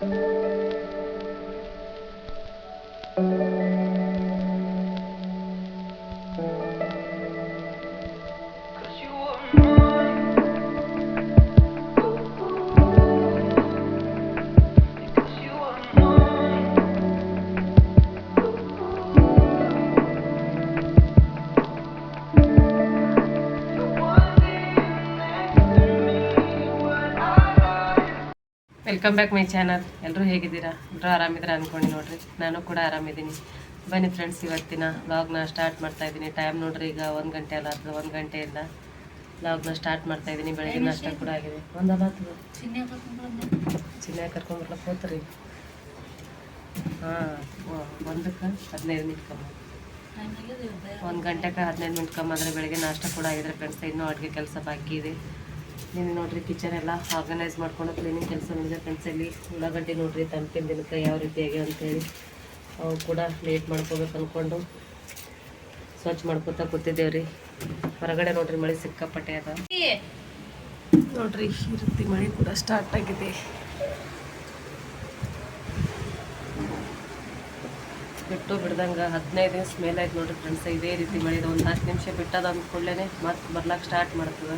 Música welcome back my channel ಎಲ್ಲರೂ ಹೇಗಿದ್ದೀರಾ? ಎಲ್ಲರೂ ಆರಾಮಿದ್ರೆ ಅಂದ್ಕೊಂಡು ನೋಡ್ರಿ. ನಾನು ಕೂಡ ಆರಾಮಿದ್ದೀನಿ. ಬನ್ನಿ ಫ್ರೆಂಡ್ಸ್ ಇವತ್ತಿನ ವ್ಲಾಗ್ನ ಸ್ಟಾರ್ಟ್ ಮಾಡ್ತಾ ಇದ್ದೀನಿ. ಟೈಮ್ ನೋಡ್ರಿ ಈಗ ಒಂದು ಗಂಟೆ ಅಲ್ಲ ಅಥವಾ ಒಂದು ಗಂಟೆಯಿಂದ ವ್ಲಾಗ್ನ ಸ್ಟಾರ್ಟ್ ಮಾಡ್ತಾ ಇದ್ದೀನಿ. ಬೆಳಗ್ಗೆ ನಾಷ್ಟ ಕೂಡ ಆಗಿದೆ. ಒಂದಲ್ಲ ಅಥವಾ ಚಿನ್ನ ಕರ್ಕೊಂಬರ್ಲಕ್ಕೆ ಹೋತ್ರಿ ಹಾಂ ಒಂದಕ್ಕೆ ಹದಿನೈದು ಮಿನಿಟ್ ಕಮ್ಮ. ಒಂದು ಗಂಟೆಗೆ ಹದಿನೈದು ಮಿನಿಟ್ ಕಮ್ಮ ಆದರೆ ಬೆಳಗ್ಗೆ ನಾಷ್ಟ ಕೂಡ ಆಗಿದೆ ಫ್ರೆಂಡ್ಸ್ ಇನ್ನೂ ಅಡುಗೆ ಕೆಲಸ ಬಾಕಿ ಇದೆ. ನೀನು ನೋಡ್ರಿ ಕಿಚನ್ ಎಲ್ಲ ಆರ್ಗನೈಸ್ ಮಾಡ್ಕೊಂಡು ಕ್ಲೀನಿಂಗ್ ಕೆಲಸ ಮಾಡಿದೆ ಫ್ರೆಂಡ್ಸ್ ಇಲ್ಲಿ ಉಳ್ಳಾಗಡ್ಡಿ ನೋಡ್ರಿ, ತಂಪಿನ ದಿನಕ್ಕೆ ಯಾವ ರೀತಿ ಆಗ್ಯಾವ ಅಂತೇಳಿ. ಅವು ಕೂಡ ಲೇಟ್ ಮಾಡ್ಕೋಬೇಕು ಅಂದ್ಕೊಂಡು ಸ್ವಚ್ಛ ಮಾಡ್ಕೊತಾ ಕೂತಿದ್ದೇವ್ರಿ. ಹೊರಗಡೆ ನೋಡ್ರಿ ಮಳೆ ಸಿಕ್ಕಾಪಟ್ಟೆ ಅದ. ನೋಡ್ರಿ, ಈ ರೀತಿ ಮಳೆ ಕೂಡ ಸ್ಟಾರ್ಟ್ ಆಗಿದೆ. ಬಿಟ್ಟು ಬಿಡ್ದಂಗೆ ಹದಿನೈದು ದಿವಸ ಮೇಲೆ ಆಯ್ತು ನೋಡ್ರಿ ಫ್ರೆಂಡ್ಸ್ ಇದೇ ರೀತಿ ಮಳೆ ಒಂದು ಹತ್ತು ನಿಮಿಷ ಬಿಟ್ಟದ ಅಂದ್ಕೊಳ್ಳೇನೆ ಮತ್ತೆ ಬರ್ಲಾಕ್ ಸ್ಟಾರ್ಟ್ ಮಾಡ್ತದೆ.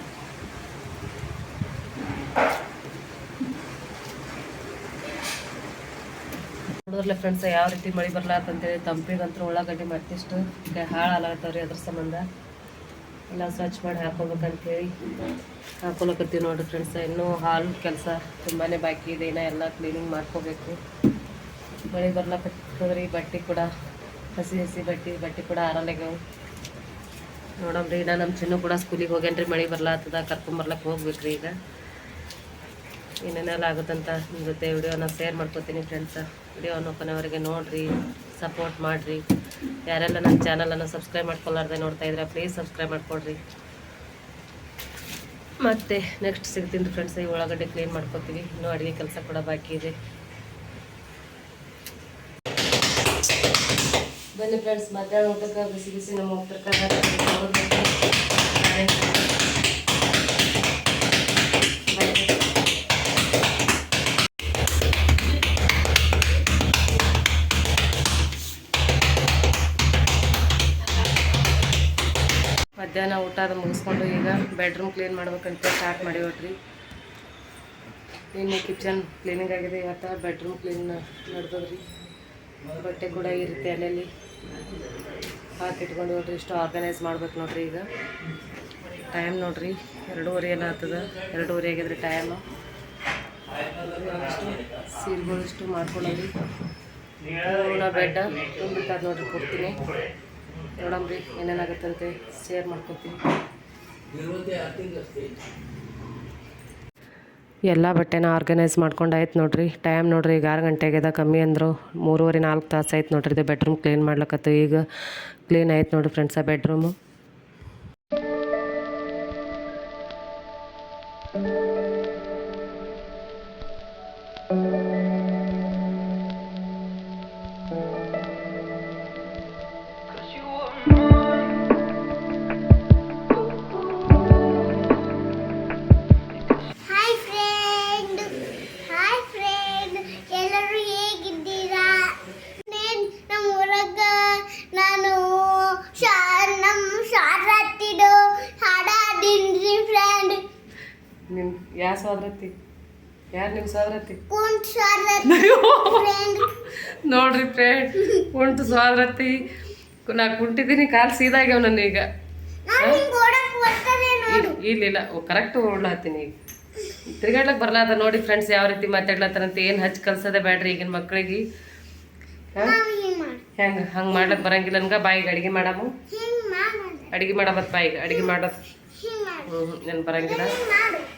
ನೋಡಿದ್ರಲ್ಲ ಫ್ರೆಂಡ್ಸ್ ಯಾವ ರೀತಿ ಮಳೆ ಬರ್ಲಾತಂತೇಳಿ ತಂಪಿಗಂತೂ ಉಳ್ಳಾಗಡ್ಡಿ ಮತ್ತಿಷ್ಟು ಹಾಳಾಗತ್ತವ್ರಿ ಅದ್ರ ಸಂಬಂಧ. ಎಲ್ಲ ಸ್ವಚ್ಛ ಮಾಡಿ ಹಾಕೋಬೇಕಂತೇಳಿ ಹಾಕೊಳಕತ್ತೀವಿ ನೋಡ್ರಿ ಫ್ರೆಂಡ್ಸ್ ಇನ್ನೂ ಹಾಲು ಕೆಲಸ ತುಂಬಾ ಬಾಕಿ ಇದೆ ನಾ ಎಲ್ಲ ಕ್ಲೀನಿಂಗ್ ಮಾಡ್ಕೋಬೇಕು. ಮಳೆ ಬರ್ಲಾಕತ್ತದ್ರಿ, ಬಟ್ಟೆ ಕೂಡ ಹಸಿ ಹಸಿ ಬಟ್ಟೆ ಬಟ್ಟೆ ಕೂಡ ಆರಲ್ಲಾಗ್ಯಾವ ನೋಡಮ್ರಿ ನಾ ನಮ್ಮ ಚಿನ್ನು ಕೂಡ ಸ್ಕೂಲಿಗೆ ಹೋಗ್ಯಾನ್ರಿ, ಮಳೆ ಬರ್ಲಾತದ ಕರ್ಕೊಂಬರ್ಲಕ್ಕೆ ಹೋಗ್ಬೇಕ್ರಿ ಈಗ. ಏನೇನೆಲ್ಲ ಆಗುತ್ತಂತ ನಿಮ್ಮ ಜೊತೆ ವಿಡಿಯೋನ ಶೇರ್ ಮಾಡ್ಕೊತೀನಿ ಫ್ರೆಂಡ್ಸ ವಿಡಿಯೋನ ಕೊನೆವರೆಗೆ ನೋಡಿರಿ ಸಪೋರ್ಟ್ ಮಾಡಿರಿ. ಯಾರೆಲ್ಲ ನನ್ನ ಚಾನಲನ್ನು ಸಬ್ಸ್ಕ್ರೈಬ್ ಮಾಡ್ಕೊಳ್ಳಾರ್ದೆ ನೋಡ್ತಾ ಇದ್ರೆ ಪ್ಲೀಸ್ ಸಬ್ಸ್ಕ್ರೈಬ್ ಮಾಡ್ಕೊಡ್ರಿ. ಮತ್ತು ನೆಕ್ಸ್ಟ್ ಸಿಗ್ತೀನಿ ಫ್ರೆಂಡ್ಸ್ ಈ ಉಳ್ಳಾಗಡ್ಡೆ ಕ್ಲೀನ್ ಮಾಡ್ಕೊತೀವಿ. ಇನ್ನೂ ಅಡುಗೆ ಕೆಲಸ ಕೂಡ ಬಾಕಿ ಇದೆ. ಬನ್ನಿ ಫ್ರೆಂಡ್ಸ್ ಮಧ್ಯಾಹ್ನ ಊಟಕ್ಕೆ ಬಿಸಿ ಬಿಸಿ ನಮ್ಮ ಉತ್ತರ ಮಧ್ಯಾಹ್ನ ಊಟ ಅದು ಮುಗಿಸ್ಕೊಂಡು ಈಗ ಬೆಡ್ರೂಮ್ ಕ್ಲೀನ್ ಮಾಡ್ಬೇಕಂತ ಸ್ಟಾರ್ಟ್ ಮಾಡಿ ಇನ್ನು ಕಿಚನ್ ಕ್ಲೀನಿಂಗ್ ಆಗಿದೆ, ಇವತ್ತು ಬೆಡ್ರೂಮ್ ಕ್ಲೀನ್ ನಡೆದದ್ರಿ. ಬಟ್ಟೆ ಕೂಡ ಈ ರೀತಿ ಅಲ್ಲಲ್ಲಿ ಹಾಕಿಟ್ಕೊಂಡು ನೋಡ್ರಿ, ಇಷ್ಟು ಆರ್ಗನೈಸ್ ಮಾಡ್ಬೇಕು ನೋಡ್ರಿ ಈಗ. ಟೈಮ್ ನೋಡ್ರಿ, ಎರಡೂವರೆ ಎಲ್ಲ ಆಗ್ತದ ಎರಡೂವರೆ ಆಗಿದ್ರಿ ಟೈಮು ಸೀರೆಗಳು ಇಷ್ಟು ಮಾಡ್ಕೊಳ್ಳೋದು ಬೆಡ್ ತುಂಬಿಟ್ಟಾದ ನೋಡ್ರಿ ಕೊಡ್ತೀನಿ ನೋಡಮ್ರಿ ಏನೇನಾಗುತ್ತಂತೆ ಶೇರ್ ಮಾಡ್ಕೊತೀನಿ. ಎಲ್ಲ ಬಟ್ಟೆನ ಆರ್ಗನೈಸ್ ಮಾಡ್ಕೊಂಡು ಆಯ್ತು ನೋಡ್ರಿ. ಟೈಮ್ ನೋಡ್ರಿ, ಈಗ ಆರು ಗಂಟೆಗೆದ ಕಮ್ಮಿ ಅಂದರು. ಮೂರುವರೆ ನಾಲ್ಕು ತಾಸು ಆಯ್ತು ನೋಡ್ರಿ, ಇದು ಬೆಡ್ರೂಮ್ ಕ್ಲೀನ್ ಮಾಡ್ಲಕತ್ತು. ಈಗ ಕ್ಲೀನ್ ಆಯ್ತು ನೋಡ್ರಿ ಫ್ರೆಂಡ್ಸ್ ಬೆಡ್ರೂಮು ಫ್ರೆಂಡ್ ನೋಡ್ರಿ ಫ್ರೆಂಡ್ ಉಂಟು ಸಾವಿರತಿ ನಾ ಕುಂಟಿದ್ದೀನಿ ಕಾಲು ಸೀದಾಗ್ಯಾವ ನನ್ನ ಈಗ. ನಾನು ಹಿಂಗ್ ಓಡಕ್ ಬರ್ತದೆ ನೋಡು. ಇಲ್ಲ ಇಲ್ಲ. ಕರೆಕ್ಟ್ ಓಡ್ಲಾತೀನಿ ಈಗ. ತಿರ್ಗಾಡ್ಲಕ್ಕೆ ಬರ್ಲಾದ ನೋಡಿ ಫ್ರೆಂಡ್ಸ್ ಯಾವ ರೀತಿ ಮಾತಾಡ್ಲತ್ತಾರಂತ. ಏನು ಹಚ್ಚಿ ಕಲ್ಸೋದೇ ಬೇಡ್ರಿ ಈಗಿನ ಮಕ್ಕಳಿಗೆ ಹಿಂಗ್ ಹೆಂಗೆ ಮಾಡ್ಲಕ್ಕೆ ಬರಂಗಿಲ್ಲ ನನ್ಗೆ. ಬಾಯಿಗೆ ಅಡುಗೆ ಮಾಡಮು. ಅಡುಗೆ ಮಾಡಬತ್ ಬಾಯಿಗೆ. ಅಡುಗೆ ಮಾಡೋದು ಹ್ಞೂ ನನ್ ಬರಂಗಿಲ್ಲ.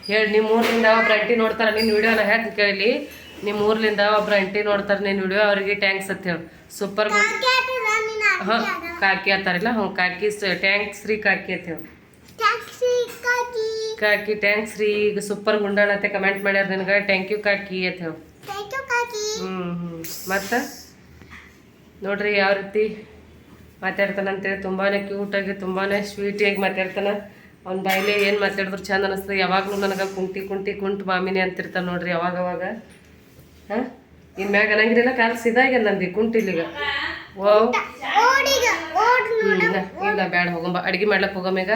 ಹೇಳಿ ನಿಮ್ಮ ಊರ್ಲಿಂದ ಒಬ್ರು ಅಂಟಿ ನೋಡ್ತಾರೆ ನಿನ್ನ ವಿಡಿಯೋನ ಹೇಳ್ತೀನಿ ಕೇಳಿ. ನಿಮ್ಮ ಊರ್ಲಿಂದ ಒಬ್ರು ಅಂಟಿ ನೋಡ್ತಾರೆ ನಿನ್ನ ವಿಡಿಯೋ ಅವ್ರಿಗೆ ಟ್ಯಾಂಕ್ಸ್ ಅಂತ ಹೇಳಿ. ಸೂಪರ್ ಹಾಂ ಕಾಕಿ ಅಂತಾರಲ್ಲ ಹ್ಞೂ ಕಾಕಿ ಟ್ಯಾಂಕ್ಸ್ ರೀ ಕಾಕಿ ಅಂತ ಹೇಳಿ. ಕಾಕಿ. ಟ್ಯಾಂಕ್ಸ್ ರೀ. ಈಗ ಸೂಪರ್ ಗುಂಡಾಣ ಅಂತ ಕಮೆಂಟ್ ಮಾಡ್ಯಾರ ನಿನಗೆ ಥ್ಯಾಂಕ್ ಯು ಕಾಕಿ ಅಂತ ಹೇಳಿ. ಹ್ಞೂ ಹ್ಞೂ ಮತ್ತು? ನೋಡ್ರಿ ಯಾವ ರೀತಿ ಮಾತಾಡ್ತಾನಂತೇಳಿ ತುಂಬಾ ಕ್ಯೂಟಾಗಿ ತುಂಬಾ ಸ್ವೀಟಿಯಾಗಿ ಮಾತಾಡ್ತಾನೆ. ಅವ್ನ ಬಾಯಿಲೆ ಏನು ಮಾತಾಡಿದ್ರು ಚಂದ ಅನಿಸ್ತದೆ. ಯಾವಾಗಲೂ ನನಗೆ ಕುಂಟಿ ಕುಂಟಿ ಕುಂಟು ಮಾಮಿನಿ ಅಂತಿರ್ತಾನೆ ನೋಡ್ರಿ ಅವಾಗ ಅವಾಗ ಹಾಂ? ಇನ್ ಮ್ಯಾಗ ಅನ್ನಂಗಿಲ್ಲ ಕಾಲು ಸಿದಾಗ್ಯದ ನಂದು? ಕುಂಟಿಲ್ಲಿಗ ಓ ಇಲ್ಲ ಇಲ್ಲ ಬೇಡ ಹೋಗಂಬ. ಅಡ್ಗೆ ಮಾಡ್ಲಕ್ಕೆ ಹೋಗಮ್ಮೇಗ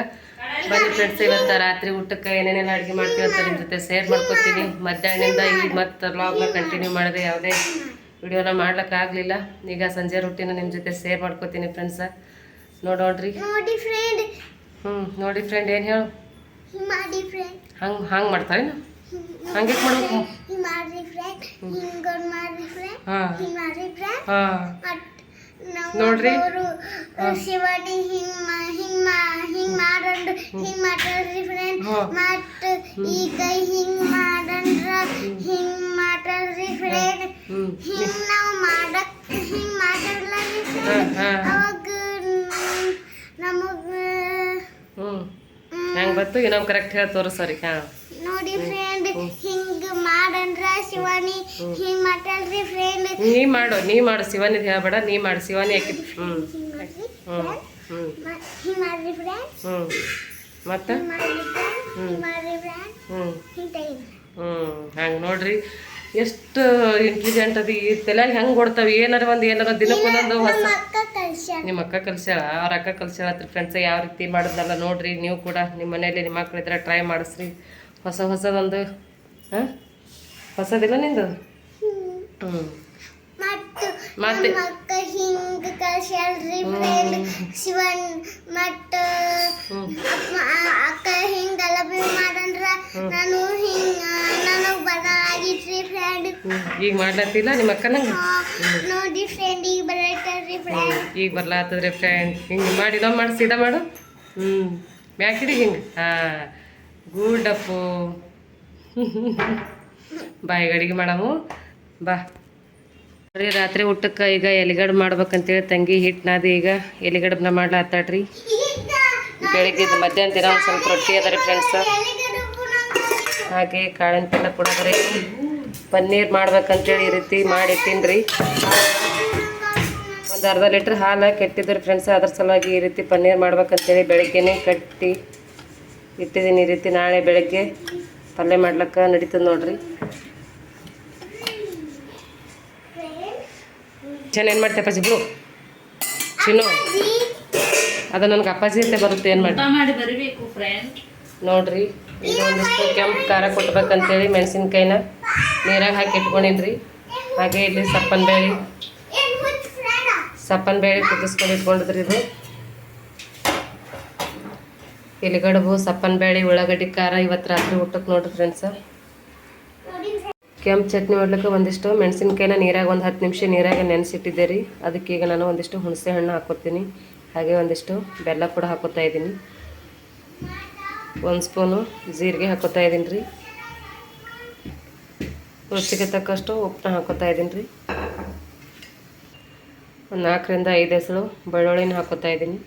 ಬನ್ನಿ ಫ್ರೆಂಡ್ಸ್ ಇವತ್ತ ರಾತ್ರಿ ಊಟಕ್ಕೆ ಏನೇನೆಲ್ಲ ಅಡ್ಗೆ ಮಾಡ್ತೀವಿ ಅಂತ ನಿಮ್ಮ ಜೊತೆ ಶೇರ್ ಮಾಡ್ಕೊತೀನಿ. ಮಧ್ಯಾಹ್ನದಿಂದ ಈಗ ಮತ್ತೆ ವ್ಲಾಗ್ನ ಕಂಟಿನ್ಯೂ ಮಾಡಿದೆ, ಯಾವುದೇ ವಿಡಿಯೋನ ಮಾಡ್ಲಿಕ್ಕೆ ಆಗಲಿಲ್ಲ. ಈಗ ಸಂಜೆ ರೊಟ್ಟಿನ ನಿಮ್ಮ ಜೊತೆ ಶೇರ್ ಮಾಡ್ಕೊತೀನಿ ಫ್ರೆಂಡ್ಸ ನೋಡೋಣ್ರಿ. ಹ್ಞೂ ನೋಡಿ ಫ್ರೆಂಡ್ ಏನು ಹೇಳು? ಮಾಡಿ ಫ್ರೆಂಡ್ ಹಂಗೆ ಹಂಗೆ ಮಾಡ್ತಾರೇನು ಹಂಗೆ ಮಾಡ್ಬೇಕು? ಹಿಂಗ್ ಮಾಡ್ರಿ ಫ್ರೆಂಡ್ ಹಿಂಗ್ ಮಾಡ್ರಿ ಫ್ರೆಂಡ್ ಹಾಂ. ಹಿಂಗ್ ಮಾಡ್ರಿ ಫ್ರೆಂಡ್ ಹಾಂ. ಮತ್ ನಾವು ನೋಡ್ರಿ. ಅವರು ಶಿವನಿ ಹಿಂಗ್ ಮಾ- ಹಿಂಗ್ ಮಾ- ಹಿಂಗ್ ಮಾಡಂಡ್ ಹಿಂಗ್ ಮಾಡ್ರಿ ಫ್ರೆಂಡ್ ಹಾ. ಮತ್ ಈಗ ಹಿಂಗ್ ಮಾಡಂದ್ರ ಹಿಂಗ್ ಮಾಡ್ರಿ ಫ್ರೆಂಡ್ ಹ್ಞೂ ಹಿಂಗ್ ನಾವ್ ಮಾಡಕ್ ಹಿಂಗ್ ಮಾಡಲ್ಲ ಹಾಂ ಹಾಂ. ಅವಾಗ ನಮಗ ಹ್ಞೂ ಹೆಂಗೆ ಬತ್ತು ಇನ್ನೊಂದು ಕರೆಕ್ಟ್ ಹೇಳಿ ತೋರಿಸೋರಿ ಹಾಂ. ನೋಡಿ ಫ್ರೆಂಡ್ ಹಿಂಗ್ ಮಾಡಂದ್ರ ಶಿವಾನಿ. ಹಿಂಗ್ ಮಾತಾಡ್ರಿ ಫ್ರೆಂಡ್ ನೀ ಮಾಡು ನೀ ಮಾಡು ಶಿವಾನಿ ಹೇಳ್ಬೇಡ ನೀ ಮಾಡು ಶಿವಾನಿ ಹಾಕಿ ಹ್ಮ್. ಹ್ಮ್. ಹ್ಮ್. ಹ್ಮ್ ಹಿಂಗ್ ಮಾಡ್ರಿ ಫ್ರೆಂಡ್ ಹ್ಞೂ ಮತ್ತೆ? ಹ್ಮ್. ಹ್ಮ್. ಹಂಗೆ ನೋಡ್ರಿ. ಎಷ್ಟು ಇಂಟೆಲಿಜೆಂಟ್ ಅದಿ ಈ ತಲೆಯಾಗ ಹೆಂಗೆ ಕೊಡ್ತಾವೆ ಏನಾರ ಒಂದು ಏನಾರ ದಿನಕ್ಕೊಂದೊಂದು ಹೊಸ ನಮ್ಮ ಅಕ್ಕ ಕಲ್ಸ್ಯಾಳ? ಅವ್ರ ಅಕ್ಕ ಕಲ್ಸ್ಯಾಳ ಹತ್ರ ಫ್ರೆಂಡ್ಸ್ ಯಾವ ರೀತಿ ಮಾಡಿದ್ನಲ್ಲ ನೋಡ್ರಿ ನೀವು ಕೂಡ ನಿಮ್ಮ ಮನೇಲಿ ನಿಮ್ಮ ಮಕ್ಳಿದ್ರೆ ಟ್ರೈ ಮಾಡಿಸ್ರಿ. ಹೊಸ ಹೊಸದೊಂದು ಹಾಂ? ಹೊಸದಿಲ್ಲ ನಿಂದು? ಹ್ಞೂ ಮತ್ತು ಅಕ್ಕ ಹಿಂಗ್ ಕಲ್ಸ್ಯಾಳ್ರಿ ಫ್ರೆಂಡ್ ಶಿವನ್ ಮತ್ತ ಅಕ್ಕ ಹಿಂಗ ಗಲಭೆ ಮಾಡಂದ್ರ ನಾನು ಹಿಂಗ ನನಗ್ ಬರ ಆಗಿತ್ರಿ ಫ್ರೆಂಡ್ ಈಗ ಮಾಡ್ಲತ್ತಿಲ್ಲ ನಿಮ್ಮ ಅಕ್ಕನಂಗೆ ನೋಡಿ ಫ್ರೆಂಡ್ ಈಗ ಬರೈತಲ್ರಿ ಫ್ರೆಂಡ್ ಈಗ ಬರ್ಲಾತದ್ರಿ ಫ್ರೆಂಡ್ ಹಿಂಗೆ ಮಾಡಿ ಇನ್ನೊಮ್ಮೆ ಮಾಡಿ ಸೀದಾ ಮಾಡು. ಹ್ಞೂ ಮ್ಯಾಕಿಡಿ ಹಿಂಗೆ. ಹಾಂ. ಗುಡ್ ಅಪ್ಪು. ಬಾ ಈಗ ಅಡಿಗೆ ಮಾಡಮು. ಬಾ. ರೀ ರಾತ್ರಿ ಊಟಕ್ಕೆ ಈಗ ಎಲಿಗಡ್ ಮಾಡ್ಬೇಕಂತೇಳಿ ತಂಗಿ ಹಿಟ್ಟು ಈಗ ಎಲಿಗಡ್ಬನ ಮಾಡ್ಲಾತ್ತಾಡ್ರಿ ಬೆಳಿಗ್ಗೆ ಮಧ್ಯಾಹ್ನ ದಿನ ಒಂದು ಸ್ವಲ್ಪ ರೊಟ್ಟಿ ಅದ ರೀ ಫ್ರೆಂಡ್ಸ್ ಹಾಗೆ ಕಾಳಿನ ಪಲ್ಯ ಕೂಡ ಪನ್ನೀರ್ ಮಾಡ್ಬೇಕಂತೇಳಿ ಈ ರೀತಿ ಮಾಡಿ ತಿನ್ರಿ ಒಂದು ಅರ್ಧ ಲೀಟ್ರ್ ಹಾಲು ಕೆಟ್ಟಿದ್ರು ಫ್ರೆಂಡ್ಸ್ ಅದ್ರ ಸಲುವಾಗಿ ಈ ರೀತಿ ಪನ್ನೀರ್ ಮಾಡ್ಬೇಕಂತೇಳಿ ಬೆಳಗ್ಗೆನೇ ಕಟ್ಟಿ ಇಟ್ಟಿದ್ದೀನಿ ಈ ರೀತಿ ನಾಳೆ ಬೆಳಗ್ಗೆ ಪಲ್ಯ ಮಾಡ್ಲಿಕ್ಕೆ ನಡೀತದೆ ನೋಡ್ರಿ. ಚೆನ್ನ ಏನು ಮಾಡ್ತೆ ಅಪ್ಪಾಜಿ ಬಿಡು. ಚಿನ್ನು. ಅದು ನನಗೆ ಅಪ್ಪಾಜಿ ಅಂತ ಬರುತ್ತೆ ಏನು ಮಾಡಿ ನೋಡ್ರಿ ಇದು ಒಂದಿಷ್ಟು ಕೆಂಪು ಖಾರ ಕೊಟ್ಬೇಕಂತೇಳಿ ಮೆಣಸಿನ್ಕಾಯಿನ ನೀರಾಗ ಹಾಕಿ ಇಟ್ಕೊಂಡಿದ್ರಿ. ಹಾಗೆ ಇಲ್ಲಿ ಸಪ್ಪನ ಬೇಳೆ ಸಪ್ಪನ ಬೇಳೆ ಕುದಿಸ್ಕೊಂಡು ಇಟ್ಕೊಂಡಿದ್ರಿ ಇದು. ಎಲಿಗಡುಬು ಸಪ್ಪನ ಬೇಳೆ ಉಳ್ಳಾಗಡ್ಡಿ ಖಾರ ಇವತ್ತು ರಾತ್ರಿ ಊಟಕ್ಕೆ ನೋಡ್ರಿ ಫ್ರೆಂಡ್ಸ ಕೆಂಪು ಚಟ್ನಿ ಮಾಡ್ಲಿಕ್ಕೆ ಒಂದಿಷ್ಟು ಮೆಣಸಿನ್ಕಾಯಿನ ನೀರಾಗ ಒಂದು ಹತ್ತು ನಿಮಿಷ ನೀರಾಗ ನೆನೆಸಿಟ್ಟಿದ್ದೆ ರೀ ಅದಕ್ಕೆ ಈಗ ನಾನು ಒಂದಿಷ್ಟು ಹುಣಸೆ ಹಣ್ಣು ಹಾಕೋತೀನಿ ಹಾಗೆ ಒಂದಿಷ್ಟು ಬೆಲ್ಲ ಕೂಡ ಹಾಕೋತಾ ಇದ್ದೀನಿ. ಒಂದು ಸ್ಪೂನು ಜೀರಿಗೆ ಹಾಕೋತಾ ಇದ್ದೀನಿ ರೀ ರುಚಿಗೆ ತಕ್ಕಷ್ಟು ಉಪ್ಪನ್ನ ಹಾಕೋತಾ ಇದ್ದೀನಿ ರೀ ಒಂದು ನಾಲ್ಕರಿಂದ ಐದು ಹೆಸರು ಬೆಳ್ಳುಳ್ಳಿನ ಹಾಕೋತಾ ಇದ್ದೀನಿ.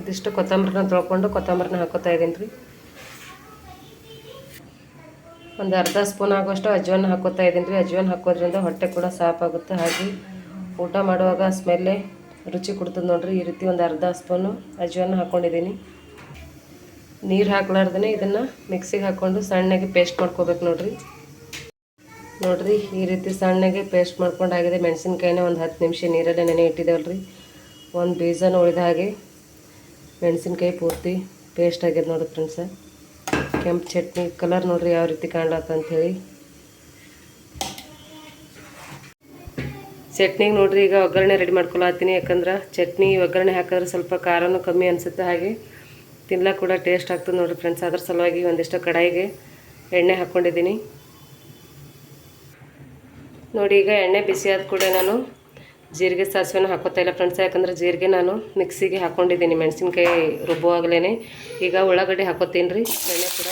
ಇದಿಷ್ಟು ಕೊತ್ತಂಬರಿನ ತೊಳ್ಕೊಂಡು ಕೊತ್ತಂಬರಿನ ಹಾಕೋತಾ ಇದ್ದೀನಿ ರೀ ಒಂದು ಅರ್ಧ ಸ್ಪೂನ್ ಆಗುವಷ್ಟು ಅಜ್ವಾನ ಹಾಕೋತಾ ಇದ್ದೀನಿ ರೀ. ಅಜ್ವಾನ ಹಾಕೋದ್ರಿಂದ ಹೊಟ್ಟೆ ಕೂಡ ಸಾಫ್ ಆಗುತ್ತೆ ಹಾಗೆ ಊಟ ಮಾಡುವಾಗ ಸ್ಮೆಲ್ಲೇ ರುಚಿ ಕೊಡ್ತದೆ ನೋಡ್ರಿ. ಈ ರೀತಿ ಒಂದು ಅರ್ಧ ಸ್ಪೂನು ಅಜ್ವಾನ ಹಾಕ್ಕೊಂಡಿದ್ದೀನಿ ನೀರು ಹಾಕ್ಲಾರ್ದೇ ಇದನ್ನು ಮಿಕ್ಸಿಗೆ ಹಾಕ್ಕೊಂಡು ಸಣ್ಣಗೆ ಪೇಸ್ಟ್ ಮಾಡ್ಕೋಬೇಕು ನೋಡ್ರಿ. ನೋಡ್ರಿ, ಈ ರೀತಿ ಸಣ್ಣಗೆ ಪೇಸ್ಟ್ ಮಾಡ್ಕೊಂಡಾಗಿದೆ. ಮೆಣಸಿನ್ಕಾಯಿನ ಒಂದು ಹತ್ತು ನಿಮಿಷ ನೀರಲ್ಲೇ ನೆನೆ ಇಟ್ಟಿದ್ದೇವಲ್ರಿ. ಒಂದು ಬೀಜನ ಉಳಿದ ಹಾಗೆ ಮೆಣಸಿನ್ಕಾಯಿ ಪೂರ್ತಿ ಪೇಸ್ಟ್ ಆಗಿದೆ ನೋಡಿ ಫ್ರೆಂಡ್ಸ. ಕೆಂಪು ಚಟ್ನಿ ಕಲರ್ ನೋಡ್ರಿ ಯಾವ ರೀತಿ ಹೇಳಿ. ಚಟ್ನಿಗೆ ನೋಡ್ರಿ ಈಗ ಒಗ್ಗರಣೆ ರೆಡಿ ಮಾಡ್ಕೊಳತ್ತೀನಿ. ಯಾಕಂದ್ರೆ ಚಟ್ನಿ ಒಗ್ಗರಣೆ ಹಾಕಿದ್ರೆ ಸ್ವಲ್ಪ ಖಾರನೂ ಕಮ್ಮಿ ಅನಿಸುತ್ತೆ ಹಾಗೆ. ತಿನ್ಲಕ್ಕೆ ಕೂಡ ಟೇಸ್ಟ್ ಆಗ್ತದೆ ನೋಡ್ರಿ ಫ್ರೆಂಡ್ಸ್. ಅದ್ರ ಸಲುವಾಗಿ ಒಂದಿಷ್ಟು ಕಡಾಯಿಗೆ ಎಣ್ಣೆ ಹಾಕ್ಕೊಂಡಿದ್ದೀನಿ ನೋಡಿ ಈಗ ಎಣ್ಣೆ ಬಿಸಿ ಆದ ಕೂಡ ನಾನು ಜೀರಿಗೆ ಸಾಸಿವೆನ ಹಾಕೋತಾ ಇಲ್ಲ ಫ್ರೆಂಡ್ಸ್ ಯಾಕಂದ್ರೆ ಜೀರಿಗೆ ನಾನು ಮಿಕ್ಸಿಗೆ ಹಾಕ್ಕೊಂಡಿದ್ದೀನಿ ಮೆಣಸಿನ್ಕಾಯಿ ರುಬ್ಬುವಾಗಲೇ ಈಗ ಉಳ್ಳಾಗಡ್ಡಿ ಹಾಕೋತೀನಿ ರೀ ಎಣ್ಣೆ ಕೂಡ.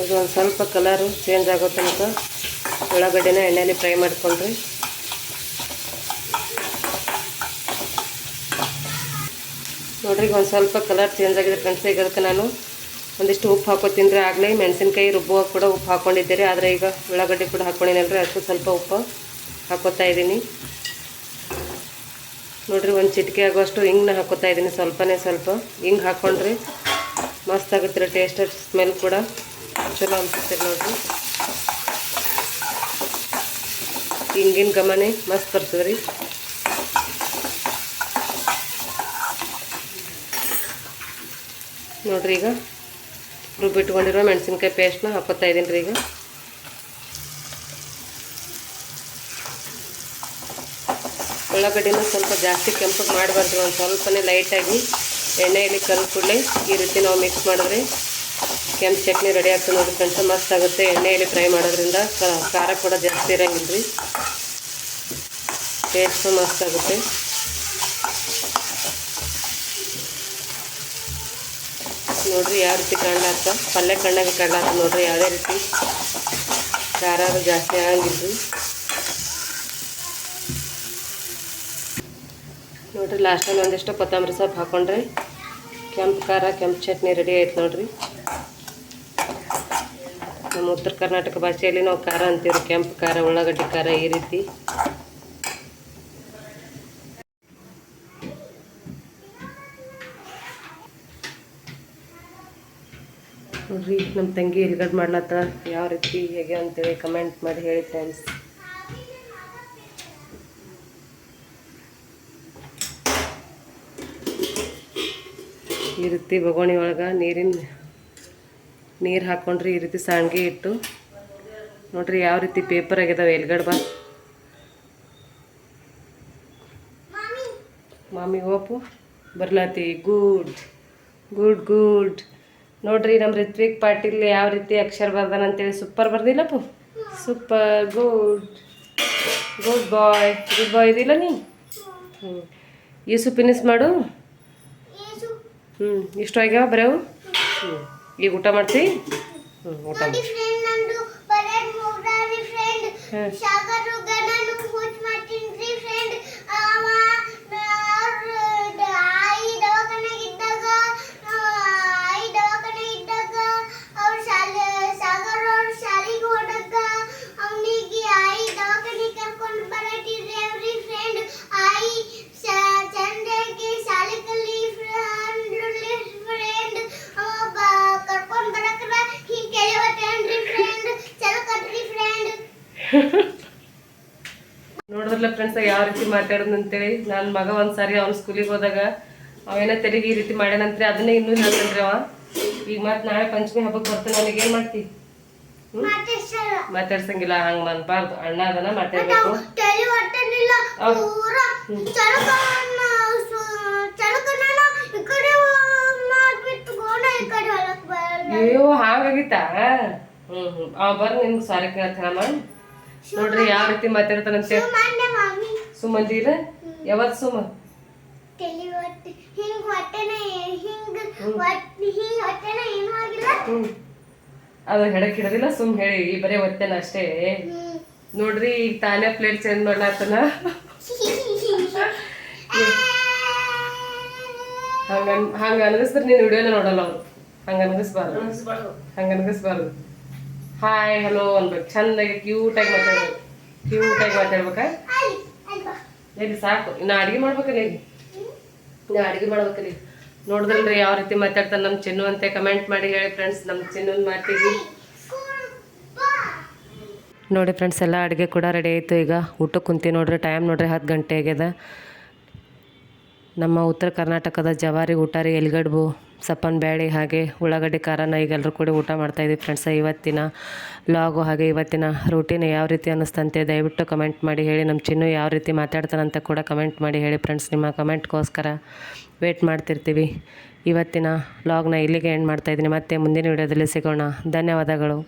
ಒಂದು ಸ್ವಲ್ಪ ಕಲರು ಚೇಂಜ್ ಆಗೋ ತನಕ ಉಳ್ಳಾಗಡ್ಡೆನ ಎಣ್ಣೆಯಲ್ಲಿ ಫ್ರೈ ಮಾಡ್ಕೊಂಡ್ರಿ. ನೋಡ್ರಿ ಒಂದು ಸ್ವಲ್ಪ ಕಲರ್ ಚೇಂಜ್ ಆಗಿದೆ ಫ್ರೆಂಡ್ಸ್ ಈಗ ಅದಕ್ಕೆ ನಾನು ಒಂದಿಷ್ಟು ಉಪ್ಪು ಹಾಕೋತೀನಿ ತಿಂದರೆ ಆಗಲೇ ಮೆಣಸಿನ್ಕಾಯಿ ರುಬ್ಬುವಾಗ ಕೂಡ ಉಪ್ಪು ಹಾಕ್ಕೊಂಡಿದ್ದೆ ರೀ. ಆದರೆ ಈಗ ಉಳ್ಳಾಗಡ್ಡಿ ಕೂಡ ಹಾಕ್ಕೊಂಡಿನಲ್ರಿ ಅದಕ್ಕೂ ಸ್ವಲ್ಪ ಉಪ್ಪು ಹಾಕೋತಾ ಇದ್ದೀನಿ. ನೋಡಿರಿ, ಒಂದು ಚಿಟಿಕೆ ಆಗುವಷ್ಟು ಹಿಂಗನ್ನ ಹಾಕೋತಾ ಇದ್ದೀನಿ. ಸ್ವಲ್ಪನೇ ಸ್ವಲ್ಪ ಹಿಂಗೆ ಹಾಕ್ಕೊಂಡ್ರೆ ಮಸ್ತ್ ಆಗುತ್ತೆ ರೀ ಟೇಸ್ಟ್ ಸ್ಮೆಲ್ ಕೂಡ. ಚಲೋ ಅನಿಸುತ್ತೆ ನೋಡಿರಿ. ಹಿಂಗಿನ ಗಮನೇ ಮಸ್ತ್ ಬರ್ತದೆ ರೀ. ನೋಡ್ರಿ ಈಗ. ರುಬ್ಬಿಟ್ಕೊಂಡಿರೋ ಮೆಣಸಿನ್ಕಾಯಿ ಪೇಸ್ಟ್ನ ಹಾಕೋತಾ ಇದ್ದೀನಿ ರೀ ಈಗ. ಉಳ್ಳಾಗಡ್ಡಿನ ಸ್ವಲ್ಪ ಜಾಸ್ತಿ ಕೆಂಪಗೆ ಮಾಡಬಾರ್ದು. ಒಂದು ಸ್ವಲ್ಪನೇ ಲೈಟಾಗಿ ಎಣ್ಣೆಯಲ್ಲಿ ಕಲ್ಲು ಕೂಡಲೇ ಈ ರೀತಿ ನಾವು ಮಿಕ್ಸ್ ಮಾಡಿದ್ರೆ ಕೆಂಪು ಚಟ್ನಿ ರೆಡಿ ಆಗ್ತದೆ ನೋಡಿ ಫ್ರೆಂಡ್ಸ್. ಮಸ್ತ್ ಆಗುತ್ತೆ. ಎಣ್ಣೆಯಲ್ಲಿ ಫ್ರೈ ಮಾಡೋದ್ರಿಂದ ಖಾರ ಕೂಡ ಜಾಸ್ತಿ ಇರೋಂಗಿಲ್ಲ ರೀ ಟೇಸ್ಟು ಮಸ್ತ್ ನೋಡ್ರಿ ಯಾವ ರೀತಿ ಕಾಣ್ಲಾತ್ತ ಪಲ್ಯ ಕಣ್ಣಾಗ ಕಾಣ್ಲಾತ್ತ ನೋಡ್ರಿ, ಯಾವುದೇ ರೀತಿ. ಖಾರ ಜಾಸ್ತಿ ಆಗಂಗಿಲ್ಲ ರೀ ನೋಡ್ರಿ ಲಾಸ್ಟಲ್ಲಿ ಒಂದಿಷ್ಟು ಕೊತ್ತಂಬರಿ ಸೊಪ್ಪು ಹಾಕೊಂಡ್ರೆ. ಕೆಂಪು ಖಾರ, ಕೆಂಪು ಚಟ್ನಿ ರೆಡಿ ಆಯ್ತು ನೋಡ್ರಿ. ನಮ್ಮ ಉತ್ತರ ಕರ್ನಾಟಕ ಭಾಷೆಯಲ್ಲಿ ನಾವು ಖಾರ ಅಂತೀವಿ ಕೆಂಪು ಖಾರ, ಉಳ್ಳಾಗಡ್ಡಿ ಖಾರ ಈ ರೀತಿ. ನೋಡ್ರಿ ನಮ್ಮ ತಂಗಿ ರಿಗಾರ್ಡ್ ಮಾಡ್ಲತ್ತ ಯಾವ ರೀತಿ, ಹೇಗೆ ಅಂತೇಳಿ ಕಮೆಂಟ್ ಮಾಡಿ ಹೇಳಿ ಫ್ರೆಂಡ್ಸ್ ಈ ರೀತಿ ಬಗೋಣಿ ಒಳಗೆ ನೀರಿನ, ನೀರು ಹಾಕ್ಕೊಂಡ್ರಿ ಈ ರೀತಿ ಸಾಣ್ಗೆ ಇಟ್ಟು. ನೋಡ್ರಿ, ಯಾವ ರೀತಿ ಪೇಪರ್ ಆಗಿದಾವೆ ಎಲ್ಗಡ್ ಬಾ. ಮಾಮಿ ಓಪು ಬರ್ಲಾತಿ ಗುಡ್ ಗುಡ್ ಗುಡ್ ನೋಡ್ರಿ ನಮ್ಮ ರಿತ್ವಿಕ್ ಪಾಟೀಲ್ ಯಾವ ರೀತಿ ಅಕ್ಷರ ಬರ್ದಾನ ಅಂತೇಳಿ super ಬರ್ದಿಲ್ಲಪ್ಪ super good good boy good boy ಇದಿಲ್ಲ ನೀ ಹ್ಞೂ ಈಸು ಫಿನಿಸ್ ಮಾಡು. ಹ್ಞೂ ಇಷ್ಟು ಆಗ್ಯಾವ ಬರೇವು. ಹ್ಞೂ ಈಗ ಊಟ ಮಾಡ್ತಿ? ಹ್ಞೂ ಊಟ ಮಾಡಿ ಹಾಂ ನೋಡಿದ್ರಲ್ಲ ಫ್ರೆಂಡ್ಸ್ ಯಾವ ರೀತಿ ಮಾತಾಡೋದು ಅಂತೇಳಿ. ನನ್ನ ಮಗ ಒಂದ್ಸಾರಿ ಅವ್ನ ಸ್ಕೂಲಿಗೆ ಹೋದಾಗ ಅವೇನೋ ತೆರಿಗೆ ಈ ರೀತಿ ಮಾಡ್ಯಾನಂತ್ರಿ ಅದನ್ನೇ ಇನ್ನೂ ಹೇಳ್ತಂದ್ರೆ ಅವ. ಈಗ ಮತ್ತೆ ನಾಳೆ ಪಂಚಮಿ ಹಬ್ಬಕ್ಕೆ ಬರ್ತಾನೆ ಅವನಿಗೆ ಏನು ಮಾಡ್ತಿ? ಮಾತಾಡ್ಸಂಗಿಲ್ಲ ಹಂಗೆ ಅನ್ಬಾರ್ದು ಅಣ್ಣ ಅದನ್ನ ಮಾತಾಡ್ಬೇಕು. ಅಯ್ಯೋ ಹಾಗಾಗಿತ್ತಾ? ಹ್ಞೂ ಹ್ಞೂ ಅವ ಬರ್ರಿ ನಿಮ್ಗೆ ಸಾರಿ ಕೇಳ್ತಾನಮ್ಮ. ನೋಡ್ರಿ ಯಾವ ರೀತಿ ಮಾತಾಡ್ತಾನಂತೆ? ಸುಮಂದಿರ ಯಾವತ್ತು ಸುಮ? ಅದ ಹೊಟ್ಟೆ ಹಿಂಗ್ ಹೊಟ್ಟೆನ ಹಿಂಗ್ ಹೊಟ್ಟೆ ಹಿಂಗ್ ಹೊಟ್ಟೆನ ಏನೂ ಆಗಿಲ್ಲ. ಹ್ಞೂ ಅದು ಹೆಡಕ್ ಹಿಡದಿಲ್ಲ ಸುಮ್ ಹೇಳಿ ಈ ಬರೀ ಒತ್ತೇನ ಅಷ್ಟೇ. ನೋಡ್ರಿ ಈಗ ತಾನೇ ಪ್ಲೇಟ್ ಚೇಂಜ್ ಮಾಡ್ಲಾತನ. ಹಂಗ ಹಂಗ ಅನ್ಗಿಸ್ತಾರೆ ನೀನ್ ವಿಡಿಯೋನ ನೋಡಲ್ಲ ಅವ್ರು. ಹಂಗ ಅನ್ಗಿಸ್ಬಾರ್ದು. ಹಂಗ ಅನ್ಗಿಸ್ಬಾರ್ದು. ಹಾಯ್ ಹಲೋ ಅನ್ಬೇಕು. ಚಂದಾಗಿ ಕ್ಯೂಟಾಗಿ ಮಾತಾಡ್ಬೇಕು. ಕ್ಯೂಟಾಗಿ ಮಾತಾಡ್ಬೇಕಾ? ಲೇಡಿ ಸಾಕು. ಇನ್ನು ಅಡಿಗೆ ಮಾಡ್ಬೇಕಲ್ಲ ಈಗ ಇನ್ನು ಅಡಿಗೆ ಮಾಡ್ಬೇಕಲ್ಲ ಈಗ ನೋಡಿದ್ರಲ್ರಿ ಯಾವ ರೀತಿ ಮಾತಾಡ್ತಾನೆ ನಮ್ಮ ಚಿನ್ನು ಅಂತೆ. ಕಮೆಂಟ್ ಮಾಡಿ ಹೇಳಿ ಫ್ರೆಂಡ್ಸ್ ನಮ್ಮ ಚಿನ್ನು ಮಾಡ್ತೀವಿ ನೋಡಿ ಫ್ರೆಂಡ್ಸ್ ಎಲ್ಲ ಅಡುಗೆ ಕೂಡ ರೆಡಿ ಆಯಿತು. ಈಗ ಊಟಕ್ಕೆ ಕುಂತಿ ನೋಡ್ರಿ ಟೈಮ್ ನೋಡ್ರಿ ಹತ್ತು ಗಂಟೆ ಆಗ್ಯದ. ನಮ್ಮ ಉತ್ತರ ಕರ್ನಾಟಕದ ಜವಾರಿ ಊಟ ರೀ, ಎಲ್ಗಡ್ಬು. ಸಪ್ಪನ್ ಬ್ಯಾಳಿ ಹಾಗೆ ಉಳ್ಳಾಗಡ್ಡಿ ಖಾರನ ಈಗ ಎಲ್ಲರೂ ಕೂಡ ಊಟ ಮಾಡ್ತಾಯಿದ್ವಿ ಫ್ರೆಂಡ್ಸ ಇವತ್ತಿನ ಲಾಗು ಹಾಗೆ ಇವತ್ತಿನ ರೂಟೀನ್ ಯಾವ ರೀತಿ ಅನ್ನಿಸ್ತಂತೆ ದಯವಿಟ್ಟು ಕಮೆಂಟ್ ಮಾಡಿ ಹೇಳಿ. ನಮ್ಮ ಚಿನ್ನು ಯಾವ ರೀತಿ ಮಾತಾಡ್ತಾನಂತ ಕೂಡ ಕಮೆಂಟ್ ಮಾಡಿ ಹೇಳಿ ಫ್ರೆಂಡ್ಸ್ ನಿಮ್ಮ ಕಮೆಂಟ್ಗೋಸ್ಕರ ವೇಟ್ ಮಾಡ್ತಿರ್ತೀವಿ. ಇವತ್ತಿನ ಲಾಗ್ನ ಇಲ್ಲಿಗೆ ಎಂಡ್ ಮಾಡ್ತಾಯಿದ್ದೀನಿ ಮತ್ತೆ ಮುಂದಿನ ವಿಡಿಯೋದಲ್ಲಿ ಸಿಗೋಣ. ಧನ್ಯವಾದಗಳು.